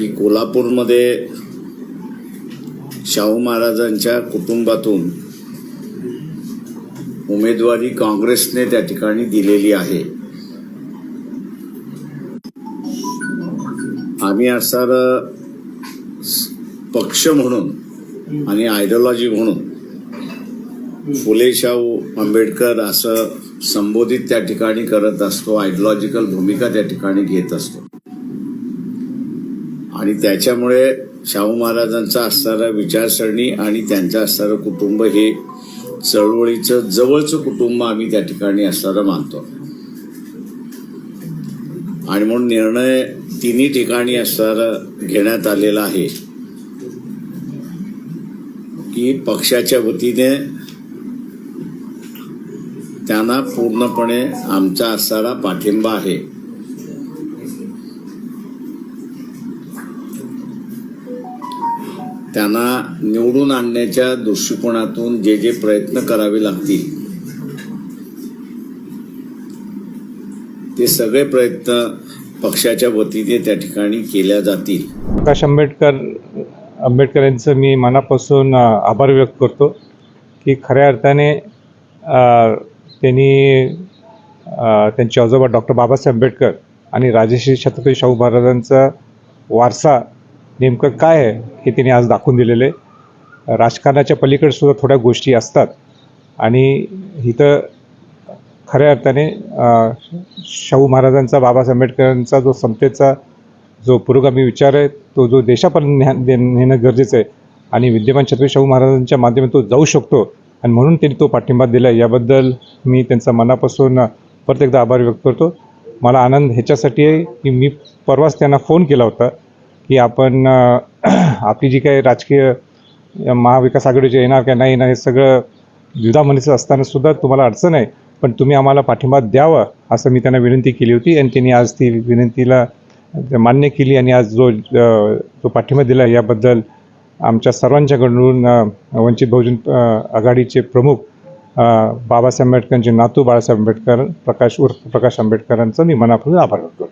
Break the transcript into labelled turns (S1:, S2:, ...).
S1: की कोल्हापूरमध्ये शाहू महाराजांच्या कुटुंबातून उमेदवारी काँग्रेसने त्या ठिकाणी दिलेली आहे. आम्ही असणार पक्ष म्हणून आणि आयडिओलॉजी म्हणून फुले शाहू आंबेडकर असं संबोधित त्या ठिकाणी करत असतो आयडिओलॉजिकल भूमिका त्या ठिकाणी घेत असतो. आणि त्याच्यामुळे शाहू महाराजांचा असणारा विचारसरणी आणि त्यांचं असणारं कुटुंब हे चळवळीचं जवळचं कुटुंब आम्ही त्या ठिकाणी असणारं मानतो. आणि म्हणून निर्णय तिन्ही ठिकाणी असणारा घेण्यात आलेला आहे. की पक्षाच्या वतीने त्यांना पूर्णपणे आमचा असणारा पाठिंबा आहे. त्यांना निवडून आणण्याच्या दृष्टिकोनातून जे जे प्रयत्न करावे लागतील ते सगळे प्रयत्न पक्षाच्या वतीने त्या ठिकाणी केल्या जातील.
S2: प्रकाश आंबेडकर आंबेडकर यांचं मी मनापासून आभार व्यक्त करतो की खऱ्या अर्थाने त्यांनी त्यांचे आजोबा डॉक्टर बाबासाहेब आंबेडकर आणि राजश्री छत्रपती शाहू महाराजांचा वारसा नेमकं काय आहे हे तिने आज दाखवून दिलेलं आहे. राजकारणाच्या पलीकडे सुद्धा थोड्या गोष्टी असतात. आणि इथं खऱ्या अर्थाने शाहू महाराजांचा बाबासाहेब आंबेडकरांचा जो समतेचा जो पुरोगामी विचार आहे तो जो देशापर्यंत न्या दे- नेणं गरजेचं आहे आणि विद्यमान छत्रपती शाहू महाराजांच्या माध्यमातून तो जाऊ शकतो आणि म्हणून त्यांनी तो पाठिंबा दिला याबद्दल मी त्यांचा मनापासून परत एकदा आभार व्यक्त करतो. मला आनंद ह्याच्यासाठी आहे की मी परवाच त्यांना फोन केला होता. की आपण आपली जी काही राजकीय महाविकास आघाडीचे येणार का नाही येणार हे सगळं द्विधामनीचं असताना सुद्धा तुम्हाला अडचण आहे. पण तुम्ही आम्हाला पाठिंबा द्यावा असं मी त्यांना विनंती केली होती. आणि त्यांनी आज ती विनंतीला मान्य केली आणि आज जो जो पाठिंबा दिला याबद्दल आमच्या सर्वांच्याकडून वंचित बहुजन आघाडीचे प्रमुख बाबासाहेब आंबेडकरांचे नातू बाळासाहेब आंबेडकर प्रकाश उर्फ प्रकाश आंबेडकरांचा मी मनापासून आभार करतो